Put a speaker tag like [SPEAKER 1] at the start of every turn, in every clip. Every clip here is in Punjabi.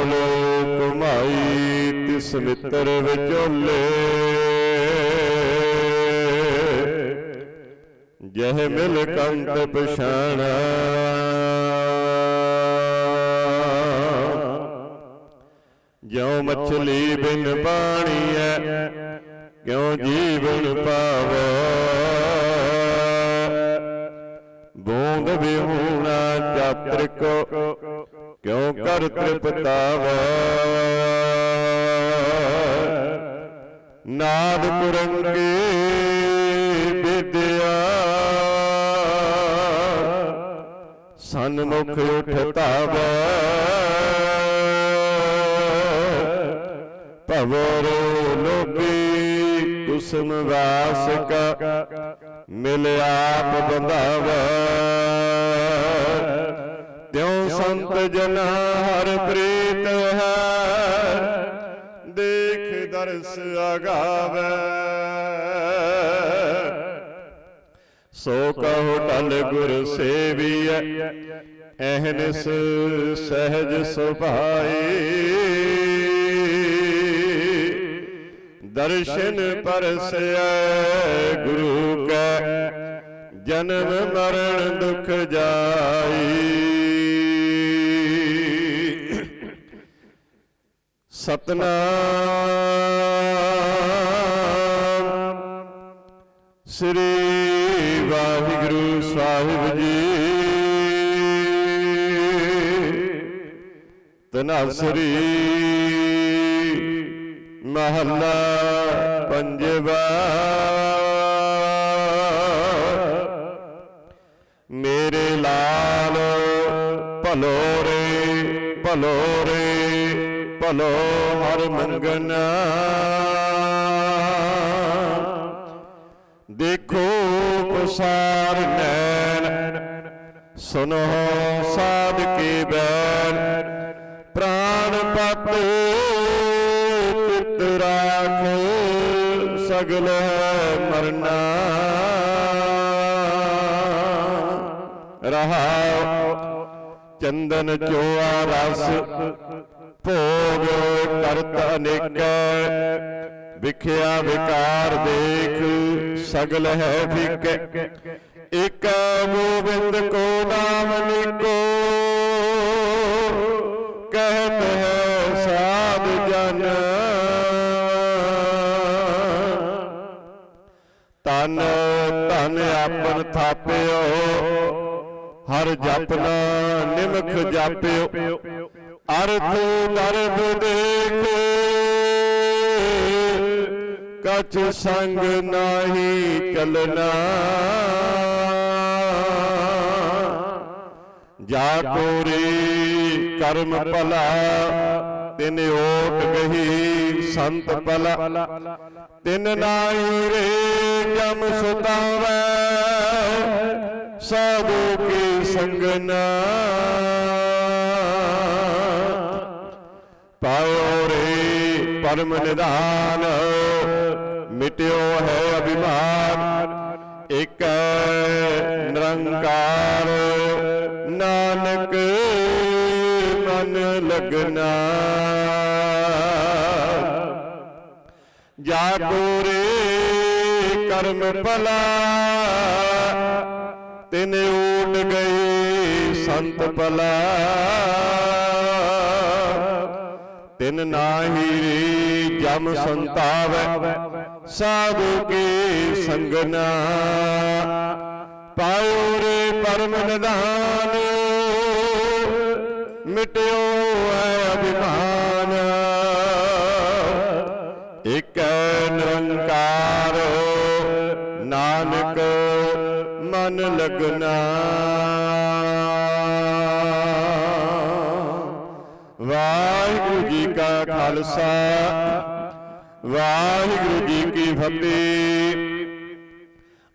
[SPEAKER 1] ਕੋਲ ਕੁਮਾਈ ਤਿਸ ਮਿੱਤਰ ਵਿਚੋਲੇ। ਜਹ ਮਿਲ ਕੰਤ ਪਛਾਣਾ। ਜਿਉ ਮਛਲੀ ਬਿਨ ਪਾਣੀ ਐ ਕਿਉ ਜੀਵਨ ਪਾਵੈ। ਬੂੰਦ ਵਿਹੂਣਾ ਚਾਤਰ ਕੋ ਕਿਉਂ ਕਰ ਤ੍ਰਿਪਤਾਵੈ? ਨਾਦ ਕੁਰੰਗੀ ਵਿਦਿਆ। ਸਨਮੁਖ ਉਠਤਾਵੈ। ਭਵਰੋ ਲੋਭੀ, ਕੁਸਮ ਵਾਸਕ ਮਿਲ ਆਪ ਬੰਧਾਵੈ। ਤਿਉ ਸੰਤ ਜਨਾ ਹਰ ਪ੍ਰੀਤ ਹੈ। ਦੇਖ ਦਰਸ ਆਗਾਵੈ। ਸੋ ਕਹੋ ਟਲ ਗੁਰ ਸੇਵੀਐ। ਐਹਨਿਸ ਸਹਿਜ ਸੁਭਾਈ। ਦਰਸ਼ਨ ਪਰਸੈ ਗੁਰੂ ਕੈ। ਜਨਮ ਮਰਨ ਦੁਖ ਜਾਈ। ਸਤਨਾਮ। ਸ੍ਰੀ ਵਾਹਿਗੁਰੂ ਸਾਹਿਬ ਜੀ। ਤਨਾਸਰੀ ਮਹੱਲਾ ਪੰਜਵਾ। ਮੇਰੇ ਲਾਲ ਭਲੋ ਭਲੋਰੇ ਭਲੋ ਰੇ ਹਰ ਮੰਗਨਾ। ਦੇਖੋ ਪਸਾਰ ਨੈਣ। ਸੁਨੋ ਸਾਧ ਕੀ ਬੈਨ ਪ੍ਰਾਨ ਪਤ ਚਿਤ ਰਾਖ ਸਗਲ ਮਰਨਾ। ਰਹਾਉ ਚੰਦਨ ਚੋਆ ਰਸ ਭੋਗ ਕਰਤ ਅਨੇਕੈ ਵਿਖਿਆ ਵਿਕਾਰ ਦੇਖ ਸਗਲ ਹੈ ਫਿਕੈ। ਇਕ ਗੋਬਿੰਦ ਕੋ ਨਾਮ ਲਿਖੋ ਕਹਿਤ ਹੈ ਸਾਧ ਜਨ। ਤਨ ਧਨ ਆਪਨ ਥਾਪਿਓ। ਹਰ ਜਪਨਾ ਨਿਮਖ ਜਾਪਿਓ। ਅਰਥ ਦਰਬ ਦੇਖ। ਕਛ ਸੰਗ ਨਾਹੀ ਚਲਨਾ ਜਾ ਕੋਰੀ ਕਰਮ ਭਲਾ, ਤਿਨ ਓਟ ਗਹੀ ਸੰਤ ਭਲਾ। ਤਿਨ ਨਾਹੀ ਰੇ ਜਮ ਸੁਤਾਵੈ, ਸਾਧੂ ਕੀ ਸੰਗਨਾ ਪਾਇਓ ਰੇ ਪਰਮ ਨਿਧਾਨ, ਮਿਟਿਓ ਹੈ ਅਭਿਮਾਨ, ਇਕ ਨਿਰੰਕਾਰ। ਨਾਨਕ ਮਨ ਲਗਨਾ। ਜਾ ਕੋਰੇ ਕਰਮ ਭਲਾ, ਤਿਨ ਊਟ ਗਏ ਸੰਤ ਭਲਾ। ਤਿਨ ਨਾਹੀ ਰੇ ਜਮ ਸੰਤਾਵੈ ਸਾਧੂ ਕੀ ਸੰਗਨਾ। ਪਾਇਓ ਰੇ ਪਰਮ ਨਿਧਾਨ ਮਿਟਿਓ ਹੈ ਅਭਿਮਾਨ। ਇਕ ਨਿਰੰਕਾਰ ਨਾਨਕ ਮਨ ਲਗਨਾ। ਖਾਲਸਾ। ਵਾਹਿਗੁਰੂ ਜੀ ਕੀ ਫਤਿਹ।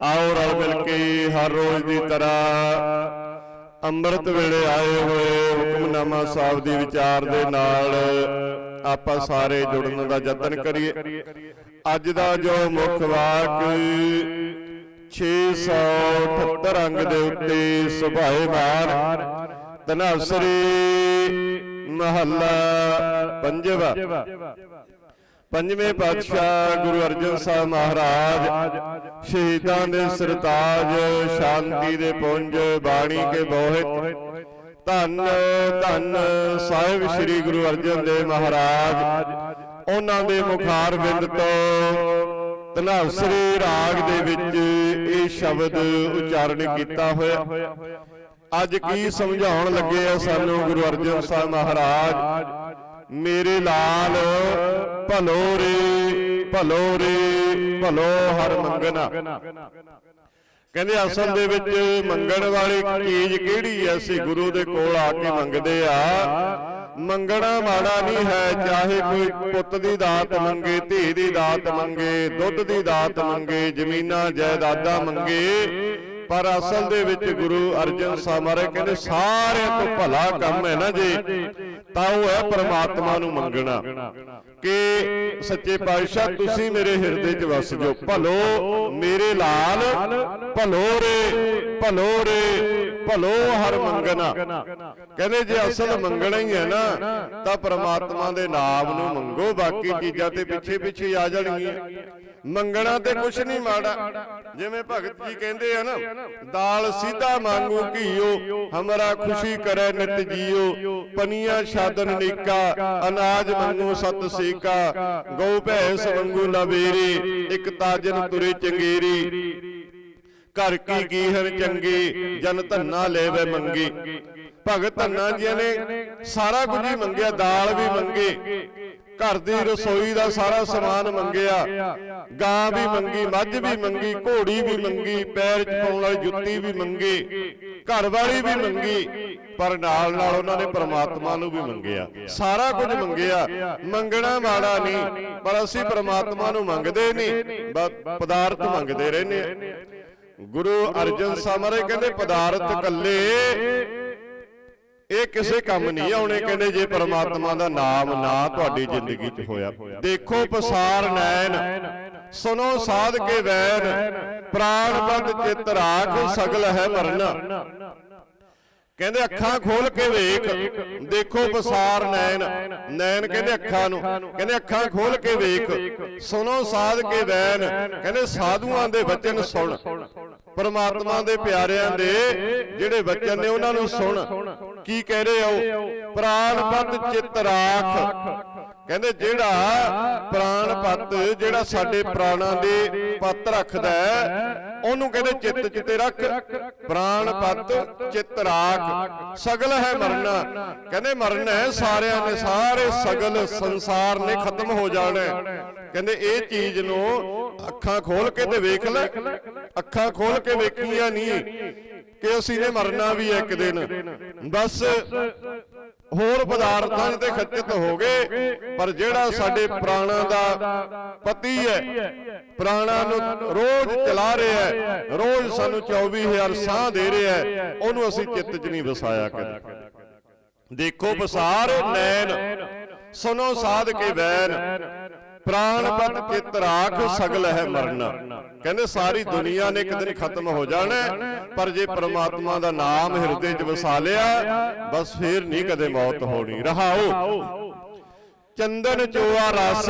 [SPEAKER 1] ਆਓ ਰਲ ਮਿਲ ਕੇ ਹਰ ਰੋਜ਼ ਦੀ ਤਰ੍ਹਾਂ ਅੰਮ੍ਰਿਤ ਵੇਲੇ ਆਏ ਹੋਏ ਹੁਕਮਨਾਮਾ ਸਾਹਿਬ ਦੀ ਵਿਚਾਰ ਦੇ ਨਾਲ ਆਪਾਂ ਸਾਰੇ ਜੁੜਨ ਦਾ ਯਤਨ ਕਰੀਏ। ਅੱਜ ਦਾ ਜੋ ਮੁੱਖ ਵਾਕ 678 ਅੰਗ ਦੇ ਉੱਤੇ ਸੁਭਾਏ ਮਾਰ ਤਨਾਸਰੀ ਮਹੱਲਾ ਪੰਜਵਾ। ਪੰਜਵੇਂ ਪਾਤਸ਼ਾਹ ਗੁਰੂ ਅਰਜਨ ਸਾਹਿਬ ਮਹਾਰਾਜ ਸ਼ਹੀਦਾਂ ਦੇ ਸਰਤਾਜ, ਸ਼ਾਂਤੀ ਦੇ ਪੁੰਜ, ਬਾਣੀ ਕੇ ਬੋਹਿਤ। ਧੰਨ ਧੰਨ ਸਾਹਿਬ ਸ੍ਰੀ ਗੁਰੂ ਅਰਜਨ ਦੇਵ ਮਹਾਰਾਜ। ਉਹਨਾਂ ਦੇ ਮੁਖਾਰ ਬਿੰਦ ਤੋਂ ਧਨਾਸਰੀ ਰਾਗ ਦੇ ਵਿੱਚ ਇਹ ਸ਼ਬਦ ਉਚਾਰਨ ਕੀਤਾ ਹੋਇਆ। ਅੱਜ ਕੀ ਸਮਝਾਉਣ ਲੱਗੇ ਆ ਸਾਨੂੰ ਗੁਰੂ ਅਰਜਨ ਸਾਹਿਬ ਮਹਾਰਾਜ? ਮੇਰੇ ਲਾਲ ਭਲੋ ਰੇ ਭਲੋ ਰੇ ਭਲੋ ਹਰ ਮੰਗਣਾ। ਕਹਿੰਦੇ ਅਸਲ ਦੇ ਵਿੱਚ ਮੰਗਣ ਵਾਲੀ ਚੀਜ਼ ਕਿਹੜੀ ਐ ਅਸੀਂ ਗੁਰੂ ਦੇ ਕੋਲ ਆ ਕੇ ਮੰਗਦੇ ਆ। ਮੰਗਣਾ ਮਾੜਾ ਨਹੀਂ ਹੈ ਚਾਹੇ ਕੋਈ ਪੁੱਤ ਦੀ ਦਾਤ ਮੰਗੇ ਧੀ ਦੀ ਦਾਤ ਮੰਗੇ ਦੁੱਧ ਦੀ ਦਾਤ ਮੰਗੇ ਜ਼ਮੀਨਾਂ ਜਾਇਦਾਦਾਂ ਮੰਗੇ। ਪਰ ਅਸਲ ਦੇ ਵਿੱਚ ਗੁਰੂ ਅਰਜਨ ਸਾਹਿਬ ਮਹਾਰਾਜ ਕਹਿੰਦੇ, ਸਾਰਿਆਂ ਤੋਂ ਭਲਾ ਕੰਮ ਹੈ ਨਾ ਜੇ। ਤਾਂ ਉਹ ਹੈ ਪ੍ਰਮਾਤਮਾ ਨੂੰ ਮੰਗਣਾ। ਕਿ ਸੱਚੇ ਪਾਤਸ਼ਾਹ, ਤੁਸੀਂ ਮੇਰੇ ਹਿਰਦੇ 'ਚ ਵਸ ਜਾਓ। ਭਲੋ ਮੇਰੇ ਲਾਲ, ਭਲੋ ਰੇ ਭਲੋ ਰੇ। ਭਲੋ ਹਰ ਮੰਗਣਾ। ਕਹਿੰਦੇ ਜੇ ਅਸਲ ਮੰਗਣਾ ਹੀ ਹੈ ਨਾ ਤਾਂ ਪ੍ਰਮਾਤਮਾ ਦੇ ਨਾਮ ਨੂੰ ਮੰਗੋ ਬਾਕੀ ਚੀਜ਼ਾਂ ਤੇ ਪਿੱਛੇ ਪਿੱਛੇ ਆ ਜਾਣਗੀਆਂ। ਮੰਗਣਾ ਤੇ ਕੁਛ ਨਹੀਂ ਮਾੜਾ। ਜਿਵੇਂ ਭਗਤ ਜੀ ਕਹਿੰਦੇ ਆ ਨਾ ਦਾਲ ਸਿੱਧਾ ਮੰਗੂ ਘੀਓ ਹਮਰਾ ਖੁਸ਼ੀ ਕਰੇ ਨਿਤ ਜੀਓ ਪਨੀਆਂ ਛਾਦਨ ਨੀਕਾ ਅਨਾਜ ਮੰਗੂ ਸਤ ਸੇਕਾ ਗਊ ਭੈਂਸ ਮੰਗੂ ਲਵੇਰੀ ਇੱਕ ਤਾਜਨ ਤੁਰੇ ਚੰਗੇਰੀ। ਘਰ ਕੀ ਕੀਹਰ ਚੰਗੀ ਜਨ ਧੰਨਾ ਲੈਵੇ ਮੰਗੀ। ਭਗਤ ਧੰਨਾ ਜੀ ਨੇ ਸਾਰਾ ਕੁਝ ਹੀ ਮੰਗਿਆ ਦਾਲ ਵੀ ਮੰਗੇ। ਘਰ ਦੀ ਰਸੋਈ ਦਾ ਸਾਰਾ ਸਮਾਨ ਮੰਗਿਆ। ਗਾਂ ਵੀ ਮੰਗੀ ਮੱਝ ਵੀ ਮੰਗੀ ਘੋੜੀ ਵੀ ਮੰਗੀ ਪੈਰ 'ਚ ਪਾਉਣ ਵਾਲੀ ਜੁੱਤੀ ਵੀ ਮੰਗੀ। ਘਰ ਵਾਲੀ ਵੀ ਮੰਗੀ ਪਰ ਨਾਲ ਨਾਲ ਉਹਨਾਂ ਨੇ ਪ੍ਰਮਾਤਮਾ ਨੂੰ ਵੀ ਮੰਗਿਆ। ਸਾਰਾ ਕੁਝ ਮੰਗਿਆ। ਮੰਗਣਾ ਮਾੜਾ ਨਹੀਂ ਪਰ ਅਸੀਂ ਪ੍ਰਮਾਤਮਾ ਨੂੰ ਮੰਗਦੇ ਨਹੀਂ। ਬਸ ਪਦਾਰਥ ਮੰਗਦੇ ਰਹਿੰਦੇ ਆ। ਗੁਰੂ ਅਰਜਨ ਸਾਹਿਬ ਮਹਾਰਾਜ ਕਹਿੰਦੇ ਪਦਾਰਥ ਕੱਲੇ ਇਹ ਕਿਸੇ ਕੰਮ ਨਹੀਂ ਆਉਣੇ ਕਹਿੰਦੇ ਜੇ ਪ੍ਰਮਾਤਮਾ ਦਾ ਨਾਮ ਨਾ ਤੁਹਾਡੀ ਜ਼ਿੰਦਗੀ 'ਚ ਹੋਇਆ। ਦੇਖੋ ਪਸਾਰ ਨੈਣ। ਸੁਨੋ ਸਾਧ ਕੇ ਵੈਨ ਪ੍ਰਾਣ ਬੰਦ ਚਿਤ ਰਾਖ ਸਗਲ ਹੈ ਮਰਨਾ। ਕਹਿੰਦੇ ਅੱਖਾਂ ਖੋਲ ਕੇ ਵੇਖ ਦੇਖੋ ਪਸਾਰ ਨੈਣ ਨੈਣ ਕਹਿੰਦੇ ਅੱਖਾਂ ਨੂੰ ਕਹਿੰਦੇ ਅੱਖਾਂ ਖੋਲ ਕੇ ਵੇਖ ਸੁਨੋ ਸਾਧ ਕੇ ਵੈਨ ਕਹਿੰਦੇ ਸਾਧੂਆਂ ਦੇ ਬਚਨ ਸੁਣ ਪਰਮਾਤਮਾ ਦੇ ਪਿਆਰਿਆਂ ਦੇ ਜਿਹੜੇ ਬਚਨ ਨੇ ਉਹਨਾਂ ਨੂੰ ਸੁਣ ਕੀ ਕਹਿ ਰਹੇ ਹੋ? ਪ੍ਰਾਨ ਪਤ ਚਿੱਤ ਰਾਖ। ਕਹਿੰਦੇ ਜਿਹੜਾ ਪ੍ਰਾਣ ਪੱਤ ਜਿਹੜਾ ਸਾਡੇ ਪ੍ਰਾਣਾਂ ਦੇ ਪੱਤ ਰੱਖਦਾ ਉਹਨੂੰ ਕਹਿੰਦੇ ਚਿੱਤ ਚਿੱਤੇ ਰੱਖ, ਪ੍ਰਾਣ ਪੱਤ ਚਿੱਤ ਰਾਖ, ਸਗਲ ਹੈ ਮਰਨਾ। ਕਹਿੰਦੇ ਮਰਨਾ ਹੈ ਸਾਰਿਆਂ ਨੇ, ਸਾਰੇ ਸਗਲ ਸੰਸਾਰ ਨੇ ਖਤਮ ਹੋ ਜਾਣਾ ਕਹਿੰਦੇ ਇਹ ਚੀਜ਼ ਨੂੰ ਅੱਖਾਂ ਖੋਲ ਕੇ ਤੇ ਵੇਖ ਲੈ, ਅੱਖਾਂ ਖੋਲ ਕੇ ਵੇਖੀਆਂ ਨਹੀਂ। ਕਿ ਅਸੀਂ ਨੇ ਮਰਨਾ ਵੀ ਇੱਕ ਦਿਨ। ਬਸ ਹੋਰ ਪਦਾਰਥਾਂ 'ਤੇ ਖੱਚਤ ਹੋ ਗਏ, ਪਰ ਜਿਹੜਾ ਸਾਡੇ ਪ੍ਰਾਣਾਂ ਦਾ ਪਤੀ ਹੈ, ਪ੍ਰਾਣਾਂ ਨੂੰ ਰੋਜ਼ ਚਲਾ ਰਿਹਾ ਹੈ, ਰੋਜ਼ ਸਾਨੂੰ 24000 ਸਾਹ ਦੇ ਰਿਹਾ ਹੈ, ਉਹਨੂੰ ਅਸੀਂ ਚਿੱਤ 'ਚ ਨਹੀਂ ਵਸਾਇਆ ਕਦੇ। ਦੇਖੋ ਬਸਾਰ ਨੈਣ ਸੁਨੋ ਸਾਧ ਕੇ ਵੈਨ ਪ੍ਰਾਣ ਪਤ ਚਿਤ ਰਾਖ ਸਗਲ ਹੈ ਮਰਨਾ। ਕਹਿੰਦੇ ਸਾਰੀ ਦੁਨੀਆ ਨੇ ਇੱਕ ਦਿਨ ਖਤਮ ਹੋ ਜਾਣਾ ਪਰ ਜੇ ਪ੍ਰਮਾਤਮਾ ਦਾ ਨਾਮ ਹਿਰਦੇ 'ਚ ਵਸਾ ਲਿਆ ਬਸ ਫੇਰ ਨਹੀਂ ਕਦੇ ਮੌਤ ਹੋਣੀ। ਰਹਾਓ। ਚੰਦਨ ਚੋਆ ਰਸ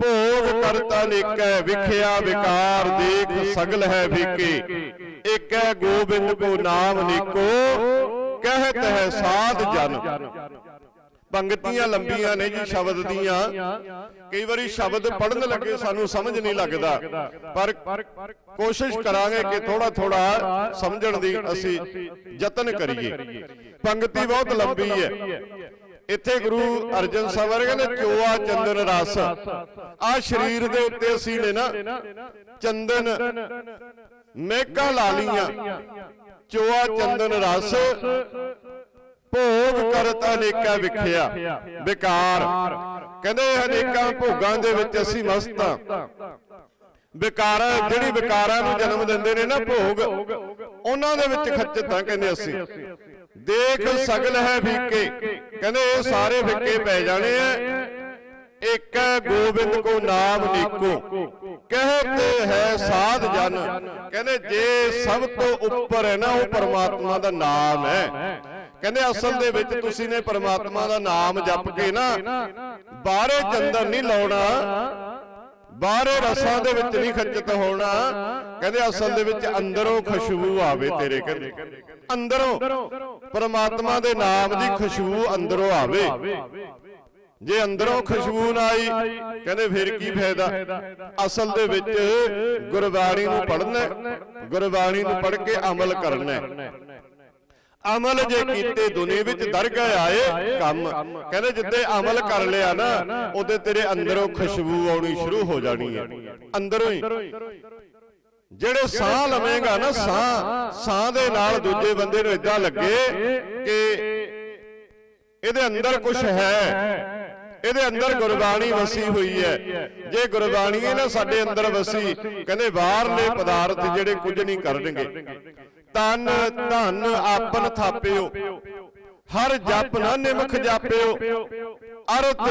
[SPEAKER 1] ਭੋਗ ਕਰਤਾ ਨੇਕੈ ਵਿਖਿਆ ਵਿਕਾਰ ਦੇਖ ਸਗਲ ਹੈ ਵਿਕੇ। ਏਕੈ ਗੋਬਿੰਦ ਕੋ ਨਾਮ ਨੀਕੋ ਕਹਿਤ ਹੈ ਸਾਧ ਜਨ। ਪੰਗਤੀਆਂ ਲੰਬੀਆਂ ਨੇ ਜੀ ਸ਼ਬਦ ਦੀਆਂ। ਕਈ ਵਾਰੀ ਸ਼ਬਦ ਪੜਨ ਲੱਗੇ ਸਾਨੂੰ ਸਮਝ ਨਹੀਂ ਲੱਗਦਾ। ਪਰ ਕੋਸ਼ਿਸ਼ ਕਰਾਂਗੇ ਕਿ ਥੋੜਾ ਥੋੜਾ ਸਮਝਣ ਦੀ ਅਸੀਂ ਯਤਨ ਕਰੀਏ। ਪੰਗਤੀ ਬਹੁਤ ਲੰਬੀ ਹੈ। ਇੱਥੇ ਗੁਰੂ ਅਰਜਨ ਸਾਹਿਬ ਵਰਗੇ ਨੇ ਚੋਆ ਚੰਦਨ ਰਸ? ਆ ਸਰੀਰ ਦੇ ਉੱਤੇ ਅਸੀਂ ਨੇ ਨਾ ਚੰਦਨ ਮੇਕਾ ਲਾ ਲੀਆਂ ਚੋਆ ਚੰਦਨ ਰਸ। ਭੋਗ ਕਰਤ ਅਨੇਕਾ ਵਿਖਿਆ ਵਿਕਾਰ। ਕਹਿੰਦੇ ਅਨੇਕਾਂ ਭੋਗਾਂ ਦੇ ਵਿੱਚ ਅਸੀਂ ਮਸਤ ਹਾਂ। ਵਿਕਾਰ ਜਿਹੜੀ ਵਿਕਾਰਾਂ ਨੂੰ ਜਨਮ ਦਿੰਦੇ ਨੇ ਨਾ ਭੋਗ ਉਹਨਾਂ ਦੇ ਵਿੱਚ ਖੱਚਤ ਹਾਂ ਕਹਿੰਦੇ ਅਸੀਂ। ਦੇਖ ਸਗਲ ਹੈ ਫਿੱਕੇ ਕਹਿੰਦੇ ਇਹ ਸਾਰੇ ਫਿੱਕੇ ਪੈ ਜਾਣੇ ਆ। ਇੱਕ ਹੈ ਗੋਬਿੰਦ ਕੋ ਨਾਮ ਨੀਕੋ। ਕਹਤੇ ਹੈ ਸਾਧ ਜਨ। ਕਹਿੰਦੇ ਜੇ ਸਭ ਤੋਂ ਉੱਪਰ ਹੈ ਨਾ ਉਹ ਪਰਮਾਤਮਾ ਦਾ ਨਾਮ ਹੈ। ਕਹਿੰਦੇ ਅਸਲ ਦੇ ਵਿੱਚ ਤੁਸੀਂ ਨੇ ਪਰਮਾਤਮਾ ਦਾ ਨਾਮ ਜਪ ਕੇ ਨਾ ਬਾਹਰੇ ਚੰਦਨ ਨਹੀਂ ਲਾਉਣਾ ਬਾਹਰੇ ਰਸਾਂ ਦੇ ਵਿੱਚ ਨਹੀਂ ਖੱਚਤ ਹੋਣਾ। ਕਹਿੰਦੇ ਅਸਲ ਦੇ ਵਿੱਚ ਅੰਦਰੋਂ ਖੁਸ਼ਬੂ ਆਵੇ ਤੇਰੇ ਕਹਿੰਦੇ ਅੰਦਰੋਂ ਪਰਮਾਤਮਾ ਦੇ ਨਾਮ ਦੀ ਖੁਸ਼ਬੂ ਅੰਦਰੋਂ ਆਵੇ। ਜੇ ਅੰਦਰੋਂ ਖੁਸ਼ਬੂ ਨਾ ਆਈ ਕਹਿੰਦੇ ਫਿਰ ਕੀ ਫਾਇਦਾ? ਅਸਲ ਦੇ ਵਿੱਚ ਗੁਰਬਾਣੀ ਨੂੰ ਪੜ੍ਹਨਾ ਗੁਰਬਾਣੀ ਨੂੰ ਪੜ੍ਹ ਕੇ ਅਮਲ ਕਰਨਾ। ਅਮਲ ਜੇ ਕੀਤੇ ਦੁਨੀਆ ਵਿੱਚ ਦਰਗਾਹ ਆਏ ਕੰਮ। ਕਹਿੰਦੇ ਜਿੱਦੇ ਅਮਲ ਕਰ ਲਿਆ ਨਾ ਉਹਦੇ ਤੇਰੇ ਅੰਦਰੋਂ ਖੁਸ਼ਬੂ ਆਉਣੀ ਸ਼ੁਰੂ ਹੋ ਜਾਣੀ ਹੈ। ਅੰਦਰੋਂ ਹੀ। ਜਿਹੜੇ ਸਾਹ ਲਵੇਂਗਾ ਨਾ ਸਾਹ ਸਾਹ ਦੇ ਨਾਲ ਦੂਜੇ ਬੰਦੇ ਨੂੰ ਇਦਾਂ ਲੱਗੇ ਕਿ ਇਹਦੇ ਅੰਦਰ ਕੁਝ ਹੈ। ਇਹਦੇ ਅੰਦਰ ਗੁਰਬਾਣੀ ਵਸੀ ਹੋਈ ਹੈ। ਜੇ ਗੁਰਬਾਣੀ ਹੈ ਨਾ ਸਾਡੇ ਅੰਦਰ ਵਸੀ। ਕਹਿੰਦੇ ਬਾਹਰਲੇ ਪਦਾਰਥ ਜਿਹੜੇ ਕੁਝ ਨਹੀਂ ਕਰਨਗੇ। ਤਨ ਧਨ ਆਪਨ ਥਾਪਿਓ। ਹਰ ਜਪ ਨਾ ਨਿਮਖ ਜਾਪਿਓ। ਅਰਥ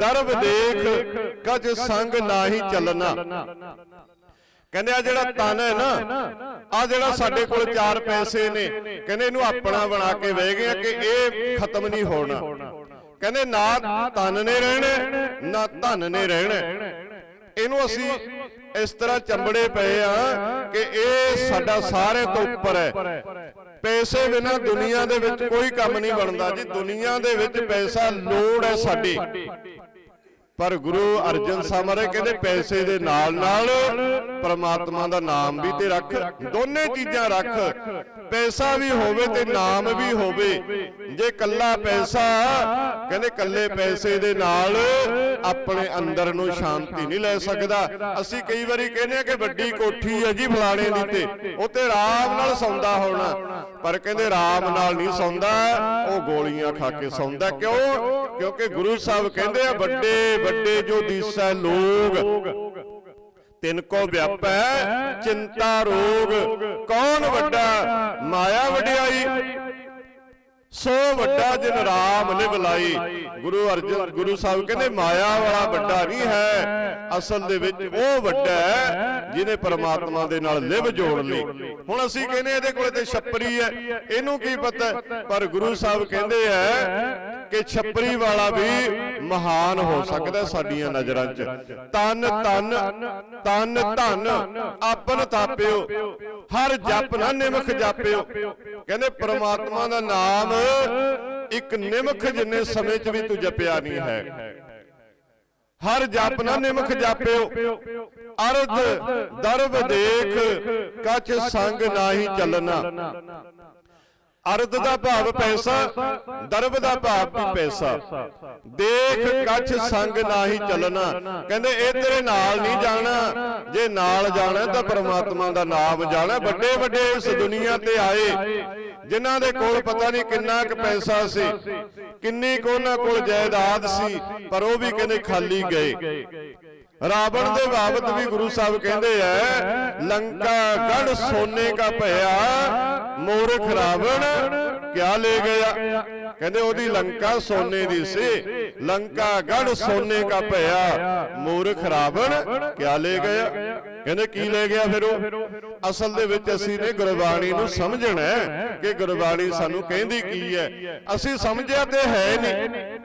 [SPEAKER 1] ਦਰਬ ਦੇਖ ਕਜ ਸੰਗ ਨਾਹੀ ਚੱਲਣਾ। ਕਹਿੰਦੇ ਆ ਜਿਹੜਾ ਤਨ ਹੈ ਨਾ, ਆ ਜਿਹੜਾ ਸਾਡੇ ਕੋਲ ਚਾਰ ਪੈਸੇ ਨੇ, ਕਹਿੰਦੇ ਇਹਨੂੰ ਆਪਣਾ ਬਣਾ ਕੇ ਬਹਿ ਗਏ ਕਿ ਇਹ ਖਤਮ ਨਹੀਂ ਹੋਣਾ। ਕਹਿੰਦੇ ਨਾ ਤਨ ਨੇ ਰਹਿਣਾ, ਨਾ ਧਨ ਨੇ ਰਹਿਣਾ। ਇਹਨੂੰ ਅਸੀਂ ਇਸ ਤਰ੍ਹਾਂ ਚੰਬੜੇ ਪਏ ਆ ਕਿ ਇਹ ਸਾਡਾ ਸਾਰੇ ਤੋਂ ਉੱਪਰ ਹੈ। ਪੈਸੇ ਬਿਨਾ ਦੁਨੀਆ ਦੇ ਵਿੱਚ ਕੋਈ ਕੰਮ ਨਹੀਂ ਬਣਦਾ ਜੀ। ਦੁਨੀਆ ਦੇ ਵਿੱਚ ਪੈਸਾ ਲੋੜ ਹੈ ਸਾਡੀ। ਪਰ ਗੁਰੂ ਅਰਜਨ ਸਾਹਿਬ ਮਹਾਰਾਜ ਕਹਿੰਦੇ ਪੈਸੇ ਦੇ ਨਾਲ ਨਾਲ ਪ੍ਰਮਾਤਮਾ ਦਾ ਨਾਮ ਵੀ ਤੇ ਰੱਖ ਦੋਨੇ ਚੀਜ਼ਾਂ ਰੱਖ। ਪੈਸਾ ਵੀ ਹੋਵੇ ਤੇ ਨਾਮ ਵੀ ਹੋਵੇ। ਜੇ ਕੱਲਾ ਪੈਸਾ ਕਹਿੰਦੇ ਕੱਲੇ ਪੈਸੇ ਦੇ ਨਾਲ ਆਪਣੇ ਅੰਦਰ ਨੂੰ ਸ਼ਾਂਤੀ ਨਹੀਂ ਲੈ ਸਕਦਾ। ਅਸੀਂ ਕਈ ਵਾਰੀ ਕਹਿੰਦੇ ਆ ਕਿ ਵੱਡੀ ਕੋਠੀ ਹੈ ਜੀ ਫਲਾਣੇ ਦੀ ਤੇ ਉਹ ਤੇ ਆਰਾਮ ਨਾਲ ਸੌਂਦਾ ਹੋਣਾ। ਪਰ ਕਹਿੰਦੇ ਆਰਾਮ ਨਾਲ ਨਹੀਂ ਸੌਂਦਾ ਉਹ ਗੋਲੀਆਂ ਖਾ ਕੇ ਸੌਂਦਾ। ਕਿਉਂ? ਕਿਉਂਕਿ ਗੁਰੂ ਸਾਹਿਬ ਕਹਿੰਦੇ ਆ ਵੱਡੇ ਵੱਡੇ ਜੋ ਦੀਸੈ ਲੋਗ। ਤਿੰਨ ਕੋ ਵਿਆਪੈ ਚਿੰਤਾ ਰੋਗ। ਕੌਣ ਵੱਡਾ? ਮਾਇਆ ਵਡਿਆਈ। ਸੋ ਵੱਡਾ ਜਿਨ ਰਾਮ ਲਿਵ ਲਾਈ। ਗੁਰੂ ਅਰਜਨ ਗੁਰੂ ਸਾਹਿਬ ਕਹਿੰਦੇ ਮਾਇਆ ਵਾਲਾ ਵੱਡਾ ਨਹੀਂ ਹੈ। ਅਸਲ ਦੇ ਵਿੱਚ ਉਹ ਵੱਡਾ ਹੈ ਜਿਹਨੇ ਪਰਮਾਤਮਾ ਦੇ ਨਾਲ ਲਿਵ ਜੋੜ ਲਈ। ਹੁਣ ਅਸੀਂ ਕਹਿੰਦੇ ਇਹਦੇ ਕੋਲੇ ਤੇ ਛੱਪਰੀ ਹੈ। ਇਹਨੂੰ ਕੀ ਪਤਾ ਪਰ ਗੁਰੂ ਸਾਹਿਬ ਕਹਿੰਦੇ ਆ ਕਿ ਛੱਪਰੀ ਵਾਲਾ ਵੀ ਮਹਾਨ ਹੋ ਸਕਦਾ ਸਾਡੀਆਂ ਨਜ਼ਰਾਂ 'ਚ। ਤਨ ਤਨ ਤਨ ਧਨ ਆਪਨ ਤਾਪਿਓ ਹਰ ਜਪ ਨਾ ਨਿਮਖ ਜਾਪਿਓ। ਕਹਿੰਦੇ ਪ੍ਰਮਾਤਮਾ ਦਾ ਨਾਮ ਇੱਕ ਨਿਮਖ ਜਿੰਨੇ ਸਮੇਂ 'ਚ ਵੀ ਤੂੰ ਜਪਿਆ ਨਹੀਂ ਹੈ। ਹਰ ਜਪ ਨਾ ਨਿਮਖ ਜਾਪਿਓ। ਅਰਧ ਦਰਬ ਦੇਖ, ਕਛ ਸੰਗ ਨਾਹੀ ਚੱਲਣਾ। ਅਰਧ ਦਾ ਭਾਵ ਪੈਸਾ ਦਰਬ ਦਾ ਭਾਵ ਵੀ ਪੈਸਾ। ਦੇਖ ਕੱਛ ਸੰਗ ਨਾਹੀ ਚੱਲਣਾ। ਕਹਿੰਦੇ ਇਹ ਤੇਰੇ ਨਾਲ ਨਹੀਂ ਜਾਣਾ। ਜੇ ਨਾਲ ਜਾਣਾ ਤਾਂ ਪ੍ਰਮਾਤਮਾ ਦਾ ਨਾਮ ਜਾਣਾ। ਵੱਡੇ ਵੱਡੇ ਇਸ ਦੁਨੀਆ ਤੇ ਆਏ। ਜਿਨ੍ਹਾਂ ਦੇ ਕੋਲ ਪਤਾ ਨਹੀਂ ਕਿੰਨਾ ਕੁ ਪੈਸਾ ਸੀ। ਕਿੰਨੀ ਕੁ ਉਹਨਾਂ ਕੋਲ ਜਾਇਦਾਦ ਸੀ ਪਰ ਉਹ ਵੀ ਕਹਿੰਦੇ ਖਾਲੀ ਗਏ। ਰਾਵਣ ਦੇ ਬਾਬਤ ਵੀ ਗੁਰੂ ਸਾਹਿਬ ਕਹਿੰਦੇ ਐ ਲੰਕਾ ਗੜ ਸੋਨੇ ਕਾ ਭਇਆ ਮੂਰਖ ਰਾਵਣ ਕਿਆ ਲੈ ਗਿਆ ਕਹਿੰਦੇ ਉਹਦੀ ਲੰਕਾ ਸੋਨੇ ਦੀ ਸੀ। ਲੰਕਾ ਗੜ ਸੋਨੇ ਕਾ ਭਇਆ। ਮੂਰਖ ਰਾਵਣ ਕਿਆ ਲੈ ਗਿਆ ਕਹਿੰਦੇ ਕੀ ਲੈ ਗਿਆ ਫਿਰ ਉਹ? ਅਸਲ ਦੇ ਵਿੱਚ ਅਸੀਂ ਨੇ ਗੁਰਬਾਣੀ ਨੂੰ ਸਮਝਣਾ ਹੈ ਕਿ ਗੁਰਬਾਣੀ ਸਾਨੂੰ ਕਹਿੰਦੀ ਕੀ ਹੈ। ਅਸੀਂ ਸਮਝਿਆ ਤੇ ਹੈ ਨਹੀਂ।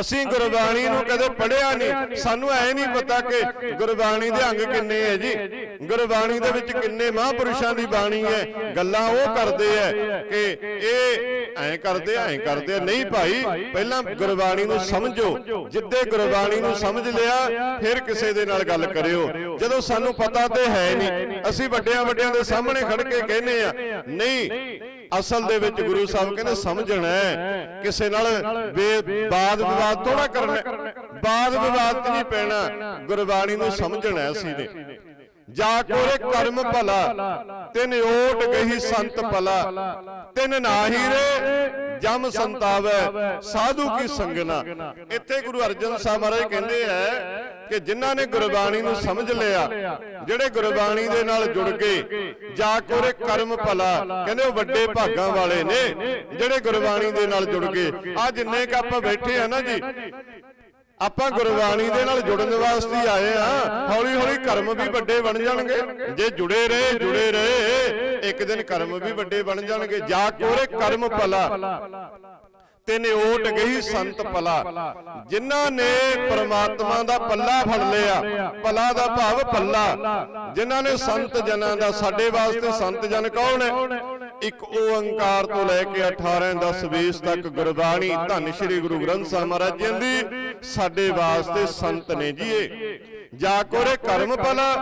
[SPEAKER 1] ਅਸੀਂ ਗੁਰਬਾਣੀ ਨੂੰ ਕਦੇ ਪੜਿਆ ਨਹੀਂ। ਸਾਨੂੰ ਐ ਨਹੀਂ ਪਤਾ ਕਿ ਗੁਰਬਾਣੀ ਦੇ ਅੰਗ ਕਿੰਨੇ ਹੈ ਜੀ। ਗੁਰਬਾਣੀ ਦੇ ਵਿੱਚ ਕਿੰਨੇ ਮਹਾਂਪੁਰਸ਼ਾਂ ਦੀ ਬਾਣੀ ਹੈ। ਗੱਲਾਂ ਉਹ ਕਰਦੇ ਐ ਕਿ ਇਹ ਐਂ ਕਰਦੇ ਐਂ ਕਰਦੇ। ਨਹੀਂ ਭਾਈ ਪਹਿਲਾਂ ਗੁਰਬਾਣੀ ਨੂੰ ਸਮਝੋ। ਜਿੱਦੇ ਗੁਰਬਾਣੀ ਨੂੰ ਸਮਝ ਲਿਆ ਫਿਰ ਕਿਸੇ ਦੇ ਨਾਲ ਗੱਲ ਕਰਿਓ। ਜਦੋਂ ਸਾਨੂੰ ਪਤਾ ਤੇ ਹੈ ਨਹੀਂ ਅਸੀਂ ਵੱਡਿਆਂ ਵੱਡਿਆਂ ਦੇ ਸਾਹਮਣੇ ਖੜ ਕੇ ਕਹਿੰਦੇ ਆ ਨਹੀਂ ਅਸਲ ਦੇ ਵਿੱਚ ਗੁਰੂ ਸਾਹਿਬ ਕਹਿੰਦੇ ਸਮਝਣਾ ਹੈ ਕਿਸੇ ਨਾਲ ਬਾਦ ਵਿਵਾਦ ਥੋੜਾ ਕਰਨਾ ਬਾਦ ਵਿਵਾਦ ਨਹੀਂ ਪੈਣਾ। ਗੁਰਬਾਣੀ ਨੂੰ ਸਮਝਣਾ ਅਸੀਂ ਨੇ ਜਾ ਕੋਰੇ ਕਰਮ ਭਲਾ ਤਿਨ ਓਟ ਗਈ ਸੰਤ ਭਲਾ। ਤਿਨ ਨਾਹੀ ਰੇ ਜਮ ਸੰਤਾਵੈ। ਸਾਧੂ ਕੀ ਸੰਗਨਾ ਇੱਥੇ ਗੁਰੂ ਅਰਜਨ ਸਾਹਿਬ ਮਹਾਰਾਜ ਕਹਿੰਦੇ ਐ ਕਿ ਜਿਨ੍ਹਾਂ ਨੇ ਗੁਰਬਾਣੀ ਨੂੰ ਸਮਝ ਲਿਆ ਜਿਹੜੇ ਗੁਰਬਾਣੀ ਦੇ ਨਾਲ ਜੁੜ ਗਏ ਜਾ ਕੋਰੇ ਕਰਮ ਭਲਾ। ਕਹਿੰਦੇ ਉਹ ਵੱਡੇ ਭਾਗਾਂ ਵਾਲੇ ਨੇ ਜਿਹੜੇ ਗੁਰਬਾਣੀ ਦੇ ਨਾਲ ਜੁੜ ਗਏ ਆ ਜਿੰਨੇ ਕ ਆਪਾਂ ਬੈਠੇ ਆ ਨਾ ਜੀ। ਆਪਾਂ ਗੁਰਬਾਣੀ ਦੇ ਨਾਲ ਜੁੜਨ ਵਾਸਤੇ ਆਏ ਆ ਹੌਲੀ ਹੌਲੀ ਕਰਮ ਵੀ ਵੱਡੇ ਬਣ ਜਾਣਗੇ। ਜੇ ਜੁੜੇ ਰਹੇ ਜੁੜੇ ਰਹੇ। ਇੱਕ ਦਿਨ ਕਰਮ ਵੀ ਵੱਡੇ ਬਣ ਜਾਣਗੇ। ਜਾ ਕੋਰੇ ਕਰਮ ਭਲਾ। ਤੈਨੇ ਓਟ ਗਈ ਸੰਤ ਭਲਾ। ਜਿਨ੍ਹਾਂ ਨੇ ਪ੍ਰਮਾਤਮਾ ਦਾ ਪੱਲਾ ਫੜ ਲਿਆ। ਭਲਾ ਦਾ ਭਾਵ ਪੱਲਾ ਜਿਨ੍ਹਾਂ ਨੇ ਸੰਤ ਜਨਾਂ ਦਾ ਸਾਡੇ ਵਾਸਤੇ ਸੰਤ ਜਨ ਕੌਣ ਹੈ? ਇੱਕ ਓੰਕਾਰ ਤੋਂ ਲੈ ਕੇ 18 10 20 ਤੱਕ ਗੁਰਬਾਣੀ ਧੰਨ ਸ਼੍ਰੀ ਗੁਰੂ ਗ੍ਰੰਥ ਸਾਹਿਬ ਮਹਾਰਾਜ ਜੀ ਦੀ ਸਾਡੇ ਵਾਸਤੇ ਸੰਤ ਨੇ ਜੀ ਇਹ। ਜਾ ਕੋਰੇ ਕਰਮ ਭਲਾ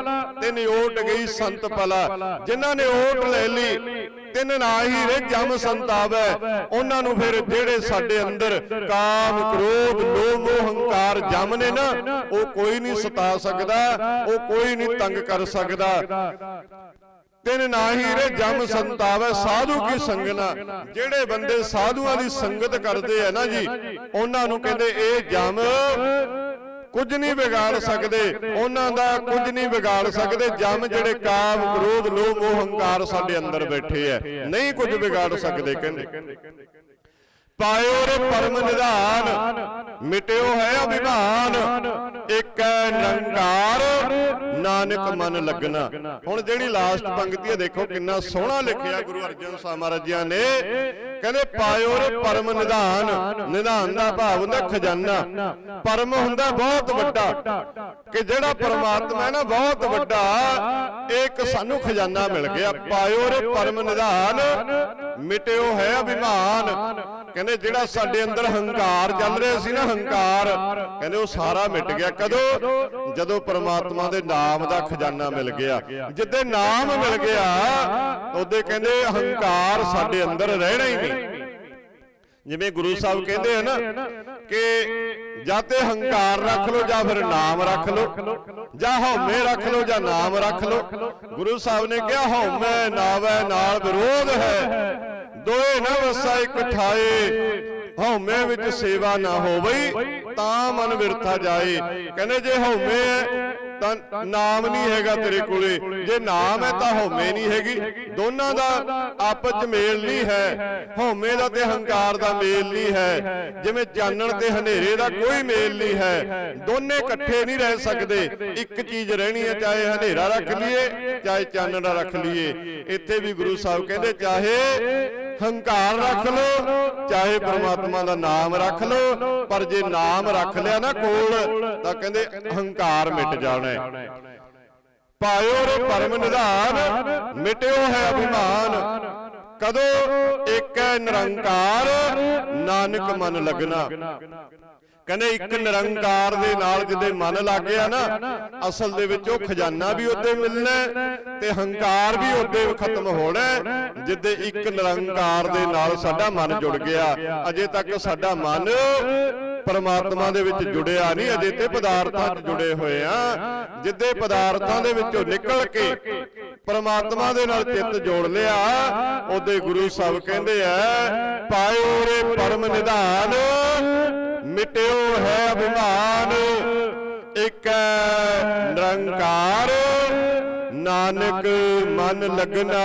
[SPEAKER 1] ਤੇ ਨਿਓਟ ਗਈ ਸੰਤ ਭਲਾ। ਜਿਨ੍ਹਾਂ ਨੇ ਓਟ ਲੈ ਲਈ, ਤਿੰਨ ਨਾਹੀ ਰੇ ਜਮ ਸੰਤਾਵੈ। ਉਹਨਾਂ ਨੂੰ ਫਿਰ ਜਿਹੜੇ ਸਾਡੇ ਅੰਦਰ ਕਾਮ, ਕ੍ਰੋਧ, ਲੋਭ ਮੋਹ ਹੰਕਾਰ ਜਮ ਨੇ ਨਾ, ਉਹ ਕੋਈ ਨਹੀਂ ਸਤਾ ਸਕਦਾ, ਉਹ ਕੋਈ ਨਹੀਂ ਤੰਗ ਕਰ ਸਕਦਾ। ਤਿਨ ਨਾਹੀ ਰੇ ਜਮ ਸੰਤਾਵੈ ਸਾਧੂ ਕੀ ਸੰਗਨਾ ਜਿਹੜੇ ਬੰਦੇ ਸਾਧੂਆਂ ਦੀ ਸੰਗਤ ਕਰਦੇ ਆ ਨਾ ਜੀ ਉਹਨਾਂ ਨੂੰ ਕਹਿੰਦੇ ਇਹ ਜਮ ਕੁਝ ਨਹੀਂ ਵਿਗਾੜ ਸਕਦੇ। ਉਹਨਾਂ ਦਾ ਕੁਝ ਨਹੀਂ ਵਿਗਾੜ ਸਕਦੇ। ਜਮ ਜਿਹੜੇ ਕਾਮ ਕ੍ਰੋਧ ਲੋਭ ਮੋਹ ਹੰਕਾਰ ਸਾਡੇ ਅੰਦਰ ਬੈਠੇ ਐ ਨਹੀਂ ਕੁਝ ਵਿਗਾੜ ਸਕਦੇ ਕਹਿੰਦੇ। ਪਾਇਓ ਰੇ ਪਰਮ ਨਿਧਾਨ। ਮਿਟਿਓ ਹੈ ਅਭਿਮਾਨ, ਇੱਕ ਹੈ ਨਿਰੰਕਾਰ ਨਾਨਕ ਮਨ ਲੱਗਣਾ ਹੁਣ ਜਿਹੜੀ ਲਾਸਟ ਪੰਕਤੀ ਹੈ, ਦੇਖੋ ਕਿੰਨਾ ਸੋਹਣਾ ਲਿਖਿਆ ਗੁਰੂ ਅਰਜਨ ਸਾਹਿਬ ਮਹਾਰਾਜ ਨੇ। ਕਹਿੰਦੇ, ਪਾਇਓ ਰੇ ਪਰਮ ਨਿਧਾਨ ਨਿਧਾਨ ਦਾ ਭਾਵ ਹੁੰਦਾ ਖਜ਼ਾਨਾ। ਪਰਮ ਹੁੰਦਾ ਬਹੁਤ ਵੱਡਾ। ਕਿ ਜਿਹੜਾ ਪਰਮਾਤਮਾ ਹੈ ਨਾ, ਬਹੁਤ ਵੱਡਾ ਇੱਕ ਸਾਨੂੰ ਖਜ਼ਾਨਾ ਮਿਲ ਗਿਆ। ਪਾਇਓ ਰੇ ਪਰਮ ਨਿਧਾਨ, ਮਿਟਿਓ ਹੈ ਅਭਿਮਾਨ। ਕਹਿੰਦੇ, ਜਿਹੜਾ ਸਾਡੇ ਅੰਦਰ ਹੰਕਾਰ ਚੱਲ ਰਿਹਾ ਸੀ ਨਾ ਹੰਕਾਰ ਕਹਿੰਦੇ ਉਹ ਸਾਰਾ ਮਿਟ ਗਿਆ। ਕਦੋਂ? ਜਦੋਂ ਪ੍ਰਮਾਤਮਾ ਦੇ ਨਾਮ ਦਾ ਖਜ਼ਾਨਾ ਮਿਲ ਗਿਆ। ਜਿੱਦੇ ਨਾਮ ਮਿਲ ਗਿਆ ਉਹਦੇ ਕਹਿੰਦੇ ਹੰਕਾਰ ਸਾਡੇ ਅੰਦਰ ਰਹਿਣਾ ਹੀ ਨਹੀਂ। ਜਿਵੇਂ ਗੁਰੂ ਸਾਹਿਬ ਕਹਿੰਦੇ ਆ ਨਾ ਕਿ ਜਾਂ ਤੇ ਹੰਕਾਰ ਰੱਖ ਲਓ ਜਾਂ ਫਿਰ ਨਾਮ ਰੱਖ ਲਓ। ਜਾਂ ਹਉਮੈ ਰੱਖ ਲਓ ਜਾਂ ਨਾਮ ਰੱਖ ਲਓ। ਗੁਰੂ ਸਾਹਿਬ ਨੇ ਕਿਹਾ ਹਉਮੈ ਨਾਵੈ ਨਾਲ ਵਿਰੋਧ ਹੈ। ਦੋਏ ਨਾ ਵਸਾ ਇੱਕ ਠਾਏ ਹਉਮੈ ਵਿੱਚ ਸੇਵਾ ਨਾ ਹੋਵਈ ਤਾਂ ਮਨ ਵਿਰਥਾ ਜਾਏ। ਕਹਿੰਦੇ ਜੇ ਹਉਮੈ ਹੈ ਤਾਂ ਨਾਮ ਨਹੀਂ ਹੈਗਾ ਤੇਰੇ ਕੋਲੇ। ਜੇ ਨਾਮ ਹੈ ਤਾਂ ਹਉਮੈ ਨਹੀਂ ਹੈਗੀ। ਦੋਨਾਂ ਦਾ ਆਪਸ ਚ ਮੇਲ ਨਹੀਂ ਹੈ। ਹਉਮੈ ਦਾ ਤੇ ਹੰਕਾਰ ਦਾ ਮੇਲ ਨਹੀਂ ਹੈ। ਜਿਵੇਂ ਚਾਨਣ ਤੇ ਹਨੇਰੇ ਦਾ ਕੋਈ ਮੇਲ ਨਹੀਂ ਹੈ। ਦੋਨੇ ਇਕੱਠੇ ਨਹੀਂ ਰਹਿ ਸਕਦੇ। ਇੱਕ ਚੀਜ਼ ਰਹਿਣੀ ਹੈ, ਚਾਹੇ ਹਨੇਰਾ ਰੱਖ ਲਈਏ, ਚਾਹੇ ਚਾਨਣ ਰੱਖ ਲਈਏ। ਇੱਥੇ ਵੀ ਗੁਰੂ ਸਾਹਿਬ ਕਹਿੰਦੇ, ਚਾਹੇ ਹੰਕਾਰ ਰੱਖ ਲੋ ਚਾਹੇ ਪ੍ਰਮਾਤਮਾ ਦਾ ਨਾਮ ਰੱਖ ਲੋ ਪਰ ਜੇ ਨਾਮ ਰੱਖ ਲਿਆ ਨਾ ਕੋਲ, ਤਾਂ ਕਹਿੰਦੇ ਹੰਕਾਰ ਮਿਟ ਜਾਣਾ ਪਾਇਓ ਰੇ ਪਰਮ ਨਿਧਾਨ ਮਿਟਿਓ ਹੈ ਅਭਿਮਾਨ। ਕਦੋਂ ਇੱਕ ਹੈ ਨਿਰੰਕਾਰ ਨਾਨਕ ਮਨ ਲੱਗਣਾ। ਕਹਿੰਦੇ ਇੱਕ ਨਿਰੰਕਾਰ ਦੇ ਨਾਲ ਜਿਹਦੇ ਮਨ ਲੱਗ ਗਿਆ ਨਾ ਅਸਲ ਦੇ ਵਿੱਚ ਉਹ ਖਜ਼ਾਨਾ ਵੀ ਉਹਦੇ ਮਿਲਣਾ ਤੇ ਹੰਕਾਰ ਵੀ ਉਹਦੇ ਖਤਮ ਹੋਣਾ ਜਿੱਦੇ ਇੱਕ ਨਿਰੰਕਾਰ ਦੇ ਨਾਲ ਸਾਡਾ ਮਨ ਜੁੜ ਗਿਆ। ਅਜੇ ਤੱਕ ਸਾਡਾ ਮਨ ਪਰਮਾਤਮਾ ਦੇ ਵਿੱਚ ਜੁੜਿਆ ਨਹੀਂ, ਅਜੇ ਤੇ ਪਦਾਰਥਾਂ 'ਚ ਜੁੜੇ ਹੋਏ ਆ। ਜਿੱਦੇ ਪਦਾਰਥਾਂ ਦੇ ਵਿੱਚੋਂ ਨਿਕਲ ਕੇ ਪਰਮਾਤਮਾ ਦੇ ਨਾਲ ਚਿੱਤ ਜੋੜ ਲਿਆ, ਉਹਦੇ ਗੁਰੂ ਸਾਹਿਬ ਕਹਿੰਦੇ ਆ, ਪਾਇਓ ਰੇ ਪਰਮ ਨਿਧਾਨ, ਮਿਟਿਓ ਹੈ ਅਭਿਮਾਨ ਇੱਕ ਨਿਰੰਕਾਰ, ਨਾਨਕ ਮਨ ਲਗਨਾ।